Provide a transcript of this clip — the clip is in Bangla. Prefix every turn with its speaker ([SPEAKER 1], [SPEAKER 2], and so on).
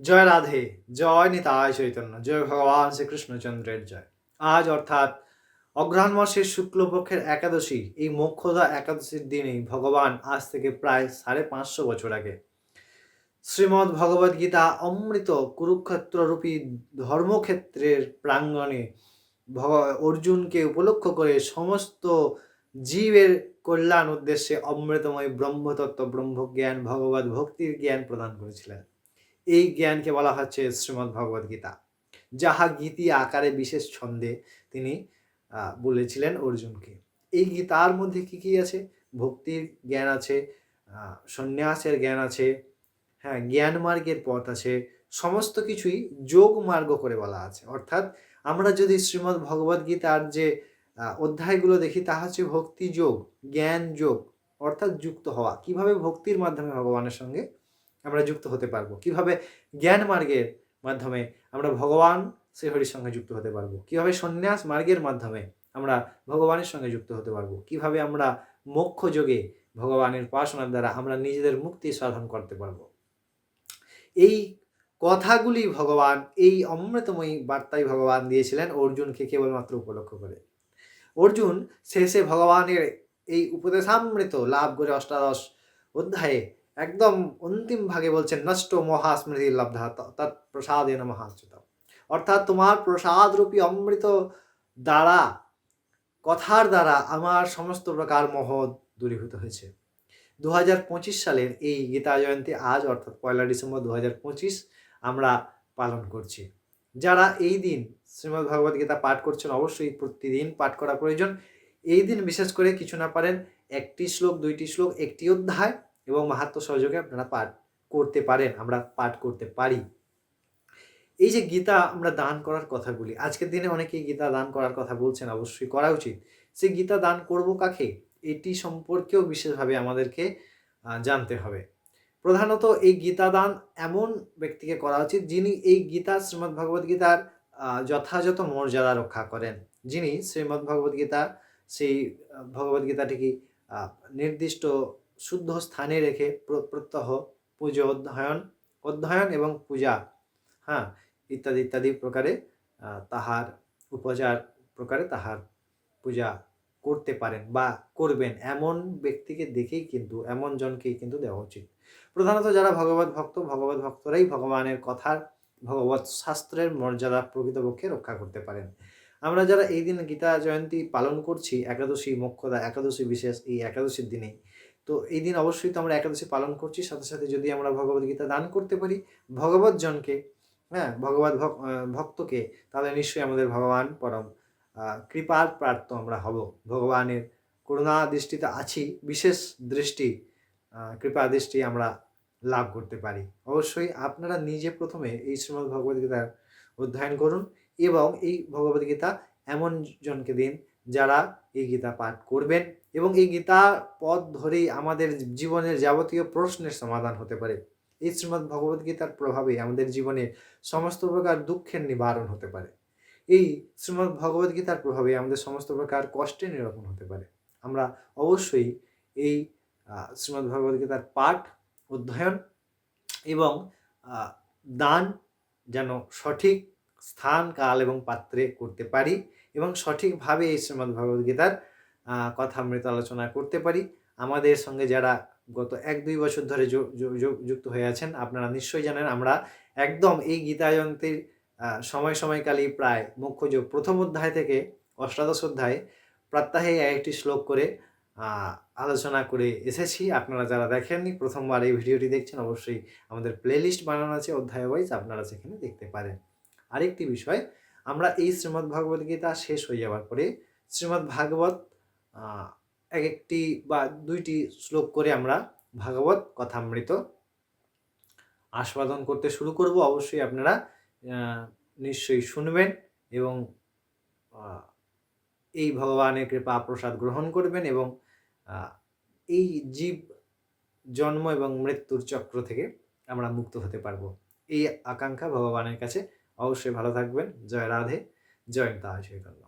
[SPEAKER 1] জয় রাধে, জয় নিতায় চৈতন্য, জয় ভগবান শ্রীকৃষ্ণচন্দ্রের জয়। আজ অর্থাৎ অগ্রহায়ণ মাসের শুক্লপক্ষের একাদশী, এই মোক্ষদা একাদশীর দিনেই ভগবান আজ থেকে প্রায় সাড়ে পাঁচশো বছর আগে শ্রীমদ্ ভগবদ গীতা অমৃত কুরুক্ষেত্র রূপী ধর্মক্ষেত্রের প্রাঙ্গণে ভগ, অর্জুনকে উপলক্ষ করে সমস্ত জীবের কল্যাণ উদ্দেশ্যে অমৃতময় ব্রহ্মতত্ত্ব, ব্রহ্মজ্ঞান ভগবত ভক্তির জ্ঞান প্রদান করেছিলেন। এই জ্ঞানকে বলা হচ্ছে শ্রীমদ্ ভগবদ গীতা। যাহা গীতি আকারে বিশেষ ছন্দে তিনি বলেছিলেন অর্জুনকে। এই গীতার মধ্যে কি কি আছে? ভক্তির জ্ঞান আছে সন্ন্যাসের জ্ঞান আছে হ্যাঁ জ্ঞান মার্গের পথ আছে, সমস্ত কিছুই যোগ মার্গ করে বলা আছে। অর্থাৎ আমরা যদি শ্রীমদ্ ভগবদ গীতার যে অধ্যায়গুলো দেখি তা হচ্ছে ভক্তি যোগ, জ্ঞান যোগ, অর্থাৎ যুক্ত হওয়া। কীভাবে ভক্তির মাধ্যমে ভগবানের সঙ্গে আমরা যুক্ত হতে পারব। কীভাবে জ্ঞান মার্গের মাধ্যমে আমরা ভগবান শ্রীহরির সঙ্গে যুক্ত হতে পারব? কীভাবে সন্ন্যাস মার্গের মাধ্যমে আমরা ভগবানের সঙ্গে যুক্ত হতে পারব? কীভাবে আমরা মোক্ষ যোগে ভগবানের উপাসনার দ্বারা আমরা নিজেদের মুক্তি সাধন করতে পারব? এই কথাগুলি ভগবান, এই অমৃতময়ী বার্তাই ভগবান দিয়েছিলেন অর্জুনকে কেবলমাত্র উপলক্ষ করে। অর্জুন শেষে ভগবানের এই উপদেশামৃত লাভ করে অষ্টাদশ অধ্যায়ে একদম অন্তিম ভাগে বলছেন, নষ্ট মহাস্মৃতি লব্ধা তৎ প্রসাদেন মহাচ্যুত অর্থাৎ তোমার প্রসাদ রূপী অমৃত দ্বারা, কথার দ্বারা আমার সমস্ত প্রকার মহ দূরীভূত হয়েছে। দু হাজার পঁচিশ সালের এই গীতা জয়ন্তী আজ, অর্থাৎ পয়লা ডিসেম্বর দু হাজার পঁচিশ, আমরা পালন করছি। যারা এই দিন শ্রীমদ্ ভগবদ গীতা পাঠ করছেন, অবশ্যই প্রতিদিন পাঠ করা প্রয়োজন। এই দিন বিশেষ করে কিছু না পারেন, একটি শ্লোক, দুইটি শ্লোক, একটি অধ্যায় এবং মাহাত্ম সহযোগে আপনারা পাঠ করতে পারেন আমরা পাঠ করতে পারি। এই যে গীতা আমরা দান করার কথাগুলি আজকের দিনে অনেকেই গীতা দান করার কথা বলছেন অবশ্যই করা উচিত। সেই গীতা দান করব কাকে? এটি সম্পর্কেও বিশেষভাবে আমাদেরকে জানতে হবে। প্রধানত এই গীতা দান এমন ব্যক্তিকে করা উচিত যিনি এই গীতা শ্রীমদ্ ভগবদ গীতার যথাযথ মর্যাদা রক্ষা করেন। যিনি শ্রীমদ্ ভগবদ গীতা সেই আহ, ভগবদ গীতাটিকে নির্দিষ্ট শুদ্ধ স্থানে রেখে প্র- প্রত্যহ, পুজো অধ্যয়ন অধ্যয়ন এবং পূজা হ্যাঁ ইত্যাদি ইত্যাদি প্রকারে তাহার উপচার প্রকারে তাহার পূজা করতে পারেন বা করবেন। এমন ব্যক্তিকে দেখেই কিন্তু, এমন জনকেই কিন্তু দেওয়া উচিত। প্রধানত যারা ভগবত ভক্ত, ভগবত ভক্তরাই ভগবানের কথার, ভগবত শাস্ত্রের মর্যাদা প্রকৃতপক্ষে রক্ষা করতে পারেন। আমরা যারা এই দিন গীতা জয়ন্তী পালন করছি, একাদশী, মোক্ষদা, একাদশী বিশেষ, এই একাদশীর দিনে তো এই দিন অবশ্যই তো আমরা একাদশী পালন করছি। সাথে সাথে যদি আমরা ভগবত গীতা দান করতে পারি, ভগবত জনকে হ্যাঁ ভগবত ভক- ভক্তকে, তাহলে নিশ্চয়ই আমাদের ভগবান পরম কৃপার প্রার্থ আমরা হব। ভগবানের করুণা দৃষ্টিতে আছি, বিশেষ দৃষ্টি কৃপা দৃষ্টি আমরা লাভ করতে পারি। অবশ্যই আপনারা নিজে প্রথমে এই শ্রীমদ্ ভগবদ্গীতার অধ্যয়ন করুন এবং এই ভগবদ্গীতা এমন জনকে দিন যারা এই গীতা পাঠ করবেন এবং এই গীতা পথ ধরেই আমাদের জীবনের যাবতীয় প্রশ্নের সমাধান হতে পারে। এই শ্রীমদ্ ভগবদ্গীতার প্রভাবে আমাদের জীবনে সমস্ত প্রকার দুঃখের নিবারণ হতে পারে। এই শ্রীমদ্ ভগবদ্গীতার প্রভাবে আমাদের সমস্ত প্রকার কষ্টের নিরূপণ হতে পারে। আমরা অবশ্যই এই শ্রীমদ্ ভগবদ্গীতার পাঠ, অধ্যয়ন এবং দান যেন সঠিক স্থান, কাল এবং পাত্রে করতে পারি। এবং সঠিকভাবে এই শ্রীমদ্ ভগবদ্গীতার আহ, কথা মৃত আলোচনা করতে পারি। আমাদের সঙ্গে যারা গত এক দুই বছর ধরে যুক্ত হয়ে আছেন আপনারা নিশ্চয়ই জানেন আমরা একদম এই গীতা জয়ন্তীর সময় সময়কালই প্রায় মুখ্য যোগ প্রথম অধ্যায় থেকে অষ্টাদশ অধ্যায় প্রাত্যহে একটি শ্লোক করে আলোচনা করে এসেছি। আপনারা যারা দেখেননি প্রথমবার এই ভিডিওটি দেখছেন অবশ্যই আমাদের প্লেলিস্ট বানানো আছে অধ্যায় ওয়াইজ আপনারা সেখানে দেখতে পারেন। আরেকটি বিষয় আমরা এই শ্রীমদ্ ভগবদ গীতা শেষ হয়ে যাওয়ার পরে শ্রীমদ্ ভাগবত এক একটি বা দুইটি শ্লোক করে আমরা ভাগবত কথামৃত আস্বাদন করতে শুরু করব। অবশ্যই আপনারা নিশ্চয়ই শুনবেন এবং এই ভগবানের কৃপা প্রসাদ গ্রহণ করবেন এবং এই জীব জন্ম এবং মৃত্যুর চক্র থেকে আমরা মুক্ত হতে পারব। এই আকাঙ্ক্ষা ভগবানের কাছে অবশ্যই ভালো থাকবেন। জয় রাধে জয় চৈতন্য